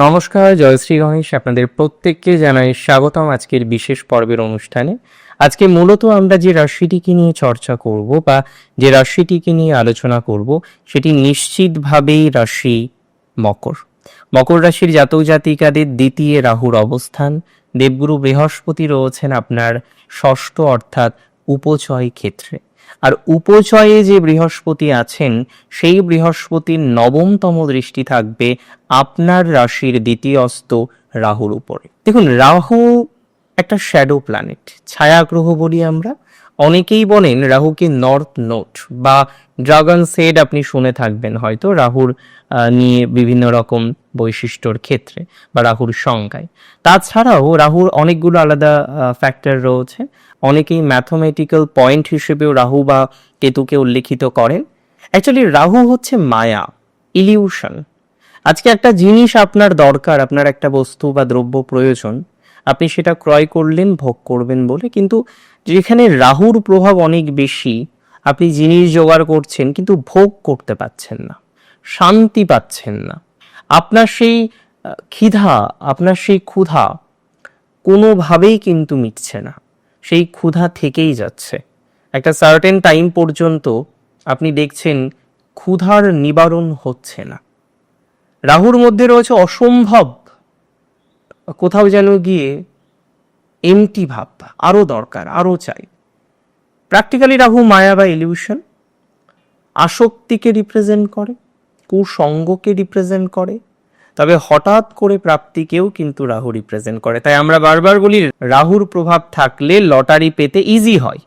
নমস্কার জয়শ্রী গণেশ আপনাদের প্রত্যেককে জানাই স্বাগতম আজকের বিশেষ পর্বের অনুষ্ঠানে। আজকে মূলত আমরা যে রাশিটিকে নিয়ে চর্চা করব বা যে রাশিটিকে নিয়ে আলোচনা করব, সেটি নিশ্চিতভাবেই রাশি মকর। মকর রাশির জাতক জাতিকাদের দ্বিতীয় রাহুর অবস্থান। দেবগুরু বৃহস্পতি রয়েছেন আপনার ষষ্ঠ অর্থাৎ উপচয় ক্ষেত্রে। আর উপচয়ে যে বৃহস্পতি আছেন, সেই বৃহস্পতির নবমতম দৃষ্টি থাকবে আপনার রাশির দ্বিতীয় দ্বিতীয়স্ত রাহুর উপরে। দেখুন, রাহু একটা শ্যাডো প্ল্যানেট ছায়া গ্রহ বলি আমরা। অনেকেই বলেন রাহুকে নর্থ নোট বা ড্রাগন সেড আপনি শুনে থাকবেন হয়তো রাহুর নিয়ে বিভিন্ন রকম বৈশিষ্ট্যর ক্ষেত্রে বা রাহুর সংখ্যায় তাছাড়াও রাহুর অনেকগুলো আলাদা ফ্যাক্টর রয়েছে। অনেকেই ম্যাথমেটিক্যাল পয়েন্ট হিসেবেও রাহু বা কেতুকে উল্লেখিত করেন। অ্যাকচুয়ালি রাহু হচ্ছে মায়া ইলিউশন আজকে একটা জিনিস আপনার দরকার, আপনার একটা বস্তু বা দ্রব্য প্রয়োজন, আপনি সেটা ক্রয় করলেন, ভোগ করবেন বলে। কিন্তু যেখানে রাহুর প্রভাব অনেক বেশি আপনি জিনিস জোগাড় করছেন, কিন্তু ভোগ করতে পাচ্ছেন না, শান্তি পাচ্ছেন না। আপনার সেই ক্ষিধা আপনার সেই ক্ষুধা কোনোভাবেই কিন্তু মিটছে না, সেই ক্ষুধা থেকেই যাচ্ছে। একটা সার্টেন টাইম পর্যন্ত আপনি দেখছেন ক্ষুধার নিবারণ হচ্ছে না। রাহুর মধ্যে রয়েছে অসম্ভব, কোথাও যেন গিয়ে এমটি ভাব আরও দরকার আরও চাই। প্র্যাকটিক্যালি রাহু, মায়া বা ইলিউশন আসক্তিকে রিপ্রেজেন্ট করে কুসঙ্গকে রিপ্রেজেন্ট করে, তবে হঠাৎ করে প্রাপ্তিকেও কিন্তু রাহু রিপ্রেজেন্ট করে। তাই আমরা বারবার বলি, রাহুর প্রভাব থাকলে লটারি পেতে ইজি হয়।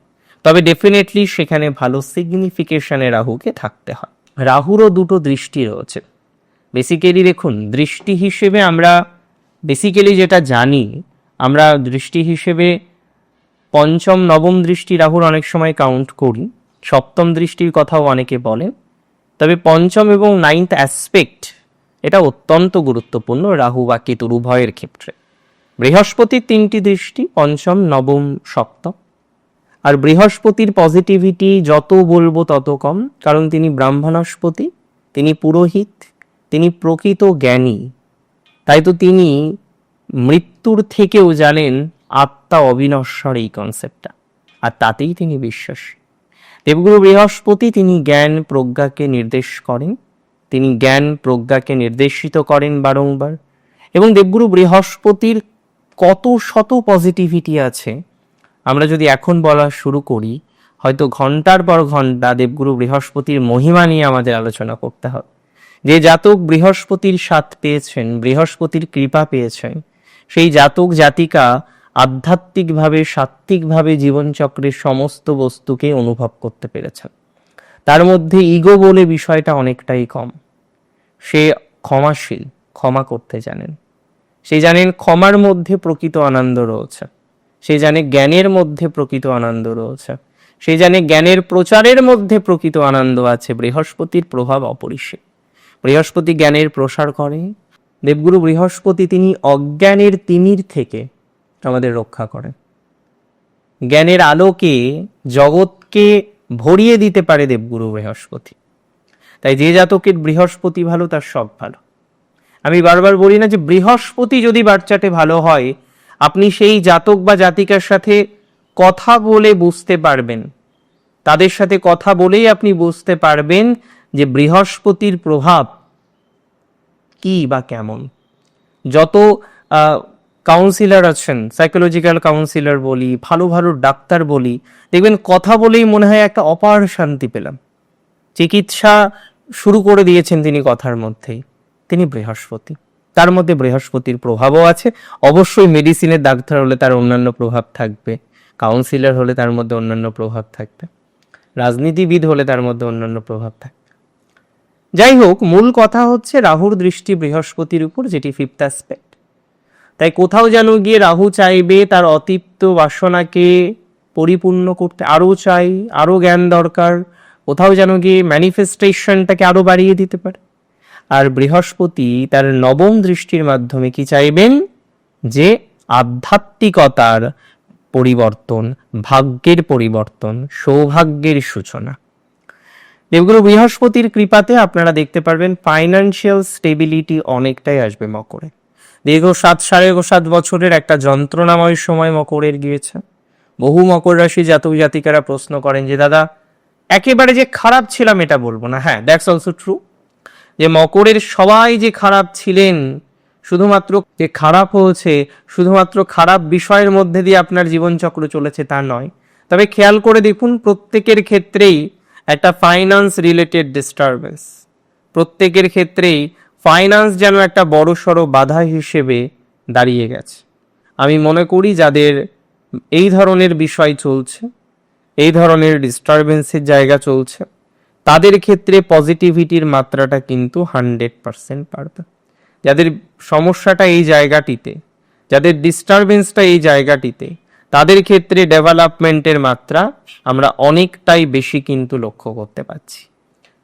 তবে ডেফিনেটলি সেখানে ভালো সিগনিফিকেশনে রাহুকে থাকতে হয়। রাহুরও দুটো দৃষ্টি রয়েছে। বেসিক্যালি দেখুন, দৃষ্টি হিসেবে আমরা বেসিক্যালি যেটা জানি, আমরা দৃষ্টি হিসেবে পঞ্চম নবম দৃষ্টি রাহুর অনেক সময় কাউন্ট করি। সপ্তম দৃষ্টির কথাও অনেকে বলেন তবে পঞ্চম এবং নাইন্থ অ্যাসপেক্ট এটা অত্যন্ত গুরুত্বপূর্ণ রাহু বা কেতুর উভয়ের ক্ষেত্রে। বৃহস্পতির তিনটি দৃষ্টি, পঞ্চম, নবম, সপ্তম। আর বৃহস্পতির পজিটিভিটি যত বলব তত কম, কারণ তিনি ব্রাহ্মণস্পতি, তিনি পুরোহিত, তিনি প্রকৃত জ্ঞানী। তাই তো তিনি মৃত্যুর থেকেও জানেন আত্মা অবিনশ্বর এই কনসেপ্টটা আর তাতেই তিনি বিশ্বাসী। দেবগুরু বৃহস্পতি তিনি জ্ঞান প্রজ্ঞাকে নির্দেশ করেন। তিনি জ্ঞান প্রজ্ঞাকে নির্দেশিত করেন বারংবার। এবং দেবগুরু বৃহস্পতির কত শত পজিটিভিটি আছে, আমরা যদি এখন বলা শুরু করি, হয়তো ঘণ্টার পর ঘণ্টা দেবগুরু বৃহস্পতির মহিমা নিয়ে আমাদের আলোচনা করতে হবে। যে জাতক বৃহস্পতির সাথ পেয়েছেন, বৃহস্পতির কৃপা পেয়েছেন, সেই জাতক জাতিকা আধ্যাত্মিকভাবে, সাত্ত্বিকভাবে জীবনচক্রের সমস্ত বস্তুকে অনুভব করতে পেরেছেন। তার মধ্যে ইগো বলে বিষয়টা অনেকটাই কম। সে ক্ষমাশীল, ক্ষমা করতে জানেন। সে জানেন ক্ষমার মধ্যে প্রকৃত আনন্দ রয়েছে। সে জানে জ্ঞানের মধ্যে প্রকৃত আনন্দ রয়েছে। সে জানে জ্ঞানের প্রচারের মধ্যে প্রকৃত আনন্দ আছে। বৃহস্পতির প্রভাব অপরিসীম। বৃহস্পতি জ্ঞানের প্রসার করে। দেবগুরু বৃহস্পতি তিনি অজ্ঞানের তিমির থেকে আমাদের রক্ষা করেন জ্ঞানের আলোকে জগৎকে ভরিয়ে দিতে পারে দেবগুরু বৃহস্পতি। তাই যে জাতকের বৃহস্পতি ভালো, তার সব ভালো। আমি বারবার বলি না যে বৃহস্পতি যদি বাচ্চাটে ভালো হয়, আপনি সেই জাতক বা জাতিকার সাথে কথা বলে বুঝতে পারবেন। তাদের সাথে কথা বলেই আপনি বুঝতে পারবেন যে বৃহস্পতির প্রভাব কি বা কেমন। যত কাউন্সিলর আছেন সাইকোলজিক্যাল কাউন্সিলর বলি, ভালো ভালো ডাক্তার বলি, দেখবেন কথা বলেই মনে হয় একটা অপার শান্তি পেলাম। চিকিৎসা শুরু করে দিয়েছেন তিনি কথার মধ্যেই। তিনি বৃহস্পতি। তার মধ্যে বৃহস্পতির প্রভাবও আছে। অবশ্যই মেডিসিনের ডাক্তার হলে তার অন্যান্য প্রভাব থাকবে। কাউন্সিলর হলে তার মধ্যে অন্যান্য প্রভাব থাকবে। রাজনীতিবিদ হলে তার মধ্যে অন্যান্য প্রভাব থাকবে। যাই হোক, মূল কথা হচ্ছে রাহুর দৃষ্টি বৃহস্পতির উপর, যেটি ফিফথ অ্যাসপেক্ট তাই কোথাও যেন গিয়ে রাহু চাইবে, তার অতিপ্ত বাসনাকে পরিপূর্ণ করতে আরও চাই, আরও জ্ঞান দরকার, কোথাও যেন গিয়ে ম্যানিফেস্টেশনটাকে আরও বাড়িয়ে দিতে পারে। আর বৃহস্পতি তার নবম দৃষ্টির মাধ্যমে কি চাইবেন? যে আধ্যাত্মিকতার পরিবর্তন, ভাগ্যের পরিবর্তন, সৌভাগ্যের সূচনা। দেবগুরু বৃহস্পতির কৃপাতে আপনারা দেখতে পারবেন ফাইন্যান্সিয়াল স্টেবিলিটি অনেকটাই আসবে মকরে। দীর্ঘ সাত, সাড়ে সাত বছরের একটা যন্ত্রণাময় সময় মকরের গিয়েছে। বহু মকর রাশি জাতক জাতিকারা প্রশ্ন করেন যে, দাদা, একেবারে যে খারাপ ছিলাম এটা বলব না। হ্যাঁ দ্যাটস অলসো ট্রু যে মকরের সবাই যে খারাপ ছিলেন, শুধুমাত্র যে খারাপ হয়েছে, শুধুমাত্র খারাপ বিষয়ের মধ্যে দিয়ে আপনার জীবনচক্র চলেছে তা নয়। তবে খেয়াল করে দেখুন, প্রত্যেকের ক্ষেত্রেই একটা ফাইন্যান্স রিলেটেড ডিস্টারবেন্স প্রত্যেকের ক্ষেত্রেই ফাইন্যান্স যেন একটা বড় সড়ো বাধা হিসেবে দাঁড়িয়ে গেছে। আমি মনে করি যাদের এই ধরনের বিষয় চলছে, এই ধরনের ডিস্টারবেন্সের জায়গা চলছে, তাদের ক্ষেত্রে পজিটিভিটির মাত্রাটা কিন্তু হান্ড্রেড পারসেন্ট বাড়বে। যাদের সমস্যাটা এই জায়গাটিতে, যাদের ডিস্টারবেন্সটা এই জায়গাটিতে, তাদের ক্ষেত্রে ডেভেলপমেন্টের মাত্রা আমরা অনেকটাই বেশি কিন্তু লক্ষ্য করতে পারছি।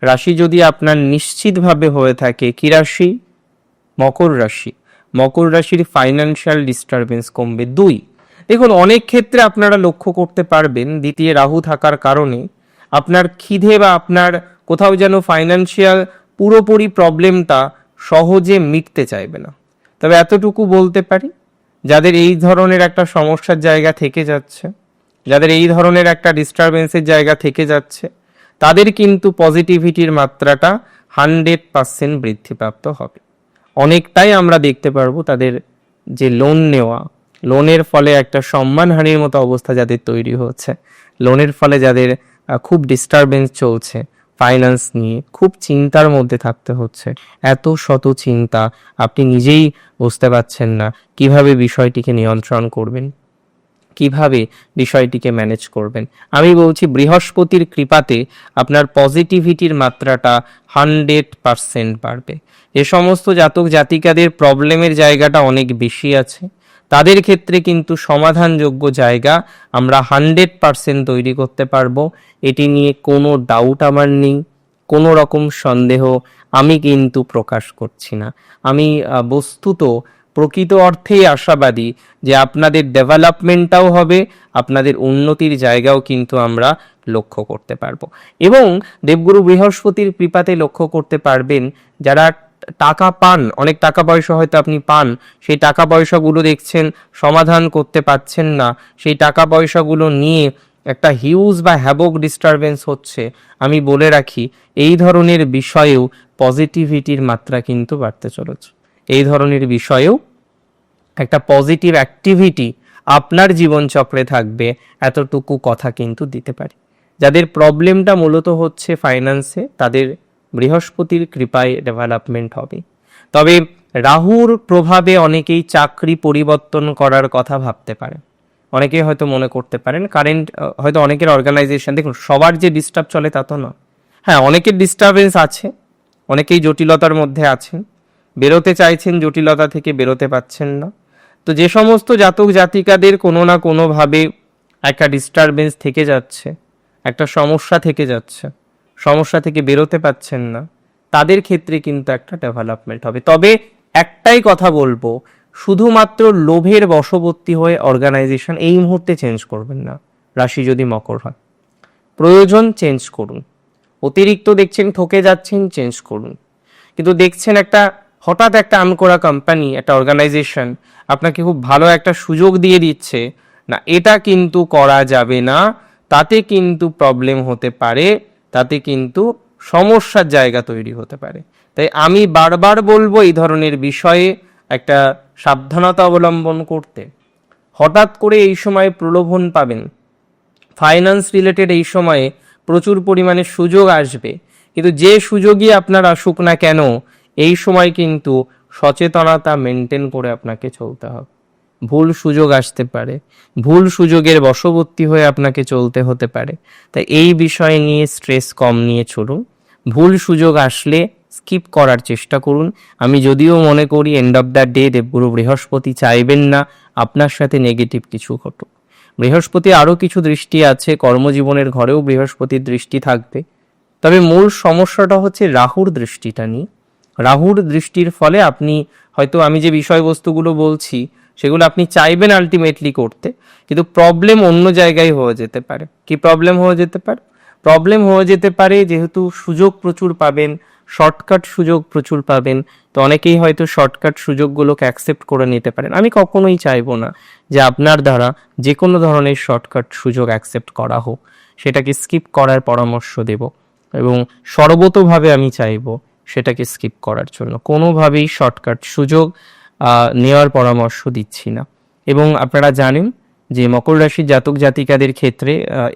রাশি যদি আপনার নিশ্চিতভাবে হয়ে থাকে, কি রাশি? মকর রাশি। মকর রাশির ফাইন্যান্সিয়াল ডিস্টারবেন্স কমবে দুই। দেখুন, অনেক ক্ষেত্রে আপনারা লক্ষ্য করতে পারবেন, দ্বিতীয় রাহু থাকার কারণে আপনার খিদে বা আপনার কোথাও যেন ফাইন্যান্সিয়াল পুরোপুরি প্রবলেমটা সহজে মিটতে চাইবে না। তবে এতটুকু বলতে পারি, যাদের এই ধরনের একটা সমস্যার জায়গা থেকে যাচ্ছে, যাদের এই ধরনের একটা ডিস্টারবেন্সের জায়গা থেকে যাচ্ছে তাদের কিন্তু পজিটিভিটির মাত্রাটা হান্ড্রেড পার্সেন্ট বৃদ্ধিপ্রাপ্ত হবে। অনেকটাই আমরা দেখতে পারব তাদের যে লোন নেওয়া। লোনের ফলে একটা সম্মানহানির মতো অবস্থা যাদের তৈরি হচ্ছে। লোনের ফলে যাদের খুব ডিস্টারবেন্স চলছে ফাইন্যান্স নিয়ে খুব চিন্তার মধ্যে থাকতে হচ্ছে। এত শত চিন্তা আপনি নিজেই বুঝতে পারছেন না কীভাবে বিষয়টিকে নিয়ন্ত্রণ করবেন। কীভাবে বিষয়টিকে ম্যানেজ করবেন। আমি বলছি, বৃহস্পতির কৃপাতে আপনার পজিটিভিটির মাত্রাটা হান্ড্রেড পারসেন্ট বাড়বে। যে সমস্ত জাতক জাতিকাদের প্রবলেমের জায়গাটা অনেক বেশি আছে। তাদের ক্ষেত্রে কিন্তু সমাধানযোগ্য জায়গা আমরা হান্ড্রেড পারসেন্ট তৈরি করতে পারব। এটি নিয়ে কোনো ডাউট আমার নেই, কোনো রকম সন্দেহ আমি কিন্তু প্রকাশ করছি না। আমি বস্তুত প্রকৃত অর্থেই আশাবাদী যে আপনাদের ডেভেলপমেন্টটাও হবে, আপনাদের উন্নতির জায়গাও কিন্তু আমরা লক্ষ্য করতে পারব। এবং দেবগুরু বৃহস্পতির কৃপাতে লক্ষ্য করতে পারবেন, যারা টাকা পান, অনেক টাকা পয়সা হয়তো আপনি পান, সেই টাকা পয়সাগুলো দেখছেন, সমাধান করতে পারছেন না, সেই টাকা পয়সাগুলো নিয়ে একটা হিউজ বা হ্যাবক ডিস্টারবেন্স হচ্ছে। আমি বলে রাখি, এই ধরনের বিষয়েও পজিটিভিটির মাত্রা কিন্তু বাড়তে চলেছে। এই ধরনের বিষয়েও একটা পজিটিভ অ্যাক্টিভিটি আপনার জীবনচক্রে থাকবে, এতটুকু কথা কিন্তু দিতে পারি। যাদের প্রবলেমটা মূলত হচ্ছে ফাইন্যান্সে তাদের বৃহস্পতির কৃপায় ডেভেলপমেন্ট হবে। তবে রাহুর প্রভাবে অনেকেই চাকরি পরিবর্তন করার কথা ভাবতে পারেন। অনেকেই হয়তো মনে করতে পারেন কারেন্ট হয়তো অনেকের অর্গানাইজেশন দেখুন, সবার যে ডিস্টার্ব চলে তা তো নয়। হ্যাঁ অনেকের ডিস্টারবেন্স আছে, অনেকেই জটিলতার মধ্যে আছেন। বেরোতে চাইছেন, জটিলতা থেকে বেরোতে পাচ্ছেন না। তো যে সমস্ত জাতক জাতিকাদের কোনো না কোনোভাবে একটা ডিস্টারবেন্স থেকে যাচ্ছে, একটা সমস্যা থেকে যাচ্ছে, সমস্যা থেকে বেরোতে পাচ্ছেন না, তাদের ক্ষেত্রে কিন্তু একটা ডেভেলপমেন্ট হবে। তবে একটাই কথা বলব, শুধুমাত্র লোভের বশবর্তী হয়ে অর্গানাইজেশন এই মুহূর্তে চেঞ্জ করবেন না, রাশি যদি মকর হয়। প্রয়োজন চেঞ্জ করুন, অতিরিক্ত দেখছেন, ঠকে যাচ্ছেন চেঞ্জ করুন। কিন্তু দেখছেন একটা হঠাৎ একটা আনকোরা কোম্পানি একটা অর্গানাইজেশন আপনাকে খুব ভালো একটা সুযোগ দিয়ে দিচ্ছে। না, এটা কিন্তু করা যাবে না। তাতে কিন্তু প্রবলেম হতে পারে, তাতে কিন্তু সমস্যার জায়গা তৈরি হতে পারে। তাই আমি বারবার বলব এই ধরনের বিষয়ে একটা সাবধানতা অবলম্বন করতে। হঠাৎ করে এই সময় প্রলোভন পাবেন। ফাইন্যান্স রিলেটেড এই সময়ে প্রচুর পরিমাণে সুযোগ আসবে। কিন্তু যে সুযোগই আপনার আসুক না কেন এই সময় কিন্তু সচেতনতা মেনটেন করে আপনাকে চলতে হবে। ভুল সুযোগ আসতে পারে, ভুল সুযোগের বশবর্তী হয়ে আপনাকে চলতে হতে পারে। তাই এই বিষয় নিয়ে স্ট্রেস কম নিয়ে চলুন। ভুল সুযোগ আসলে স্কিপ করার চেষ্টা করুন। আমি যদিও মনে করি এন্ড অফ দ্য ডে দেবগুরু বৃহস্পতি চাইবেন না, আপনার সাথে নেগেটিভ কিছু ঘটুক। বৃহস্পতি আরও কিছু দৃষ্টি আছে, কর্মজীবনের ঘরেও বৃহস্পতির দৃষ্টি থাকবে। তবে মূল সমস্যাটা হচ্ছে রাহুর দৃষ্টিটা নিয়ে। রাহুর দৃষ্টির ফলে আপনি হয়তো আমি যে বিষয়বস্তুগুলো বলছি, সেগুলো আপনি চাইবেন আলটিমেটলি করতে, কিন্তু প্রবলেম অন্য জায়গায় হয়ে যেতে পারে। কি প্রবলেম হয়ে যেতে পারে? প্রবলেম হয়ে যেতে পারে যেহেতু সুযোগ প্রচুর পাবেন শর্টকাট সুযোগ প্রচুর পাবেন, তো অনেকেই হয়তো শর্টকাট সুযোগগুলোকে অ্যাকসেপ্ট করে নিতে পারেন। আমি কখনোই চাইব না যে আপনার দ্বারা যে কোনো ধরনের শর্টকাট সুযোগ অ্যাকসেপ্ট করা হোক। সেটাকে স্কিপ করার পরামর্শ দেব এবং সর্বতোভাবে আমি চাইব সেটাকে স্কিপ করার জন্য। কোনোভাবেই শর্টকাট সুযোগ নেওয়ার পরামর্শ দিচ্ছি না। এবং আপনারা জানেন যে মকর রাশির জাতক জাতিকাদের ক্ষেত্রে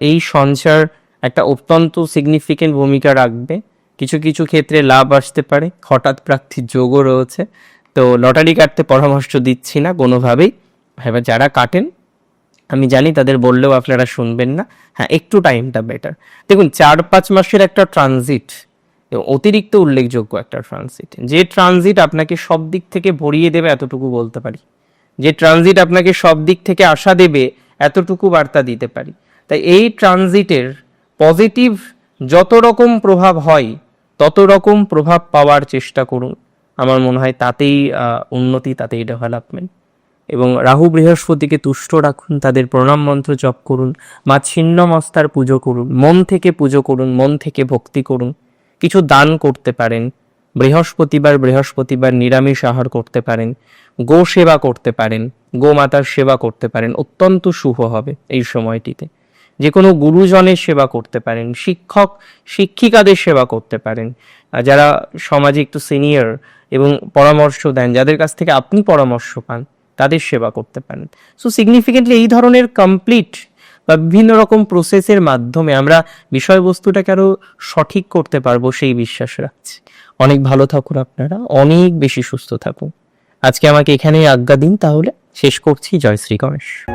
এই সঞ্চার একটা অত্যন্ত সিগনিফিকেন্ট ভূমিকা রাখবে। কিছু কিছু ক্ষেত্রে লাভ আসতে পারে, হঠাৎ প্রার্থীর যোগও রয়েছে। তো লটারি কাটতে পরামর্শ দিচ্ছি না কোনোভাবেই। এবার যারা কাটেন, আমি জানি তাদের বললেও আপনারা শুনবেন না। হ্যাঁ একটু টাইমটা বেটার দেখুন, চার পাঁচ মাসের একটা ট্রানজিট অতিরিক্ত উল্লেখযোগ্য একটা ট্রানজিট যে ট্রানজিট আপনাকে সব দিক থেকে ভরিয়ে দেবে, এতটুকু বলতে পারি। যে ট্রানজিট আপনাকে সব দিক থেকে আশা দেবে, এতটুকু বার্তা দিতে পারি। তাই এই ট্রানজিটের পজিটিভ যত রকম প্রভাব হয়, তত রকম প্রভাব পাওয়ার চেষ্টা করুন। আমার মনে হয় তাতেই উন্নতি, তাতেই ডেভেলপমেন্ট এবং রাহু বৃহস্পতিকে তুষ্ট রাখুন, তাদের প্রণাম মন্ত্র জপ করুন, মা ছিন্ন মস্তার পুজো করুন, মন থেকে পুজো করুন, মন থেকে ভক্তি করুন। কিছু দান করতে পারেন, বৃহস্পতিবার বৃহস্পতিবার নিরামিষ আহার করতে পারেন, গো সেবা করতে পারেন গোমাতার সেবা করতে পারেন, অত্যন্ত শুভ হবে এই সময়টিতে। যে কোনো গুরুজনের সেবা করতে পারেন, শিক্ষক, শিক্ষিকাদের সেবা করতে পারেন যারা সমাজে একটু সিনিয়র এবং পরামর্শ দেন, যাদের কাছ থেকে আপনি পরামর্শ পান, তাদের সেবা করতে পারেন। সো সিগনিফিকেন্টলি এই ধরনের কমপ্লিট বা বিভিন্ন রকম প্রসেসের মাধ্যমে আমরা বিষয়বস্তুটাকে আরও সঠিক করতে পারব সেই বিশ্বাস রাখছি। অনেক ভালো থাকুন আপনারা, অনেক বেশি সুস্থ থাকুন। আজকে আমাকে এখানেই আজ্ঞা দিন, তাহলে শেষ করছি। জয় শ্রী গণেশ।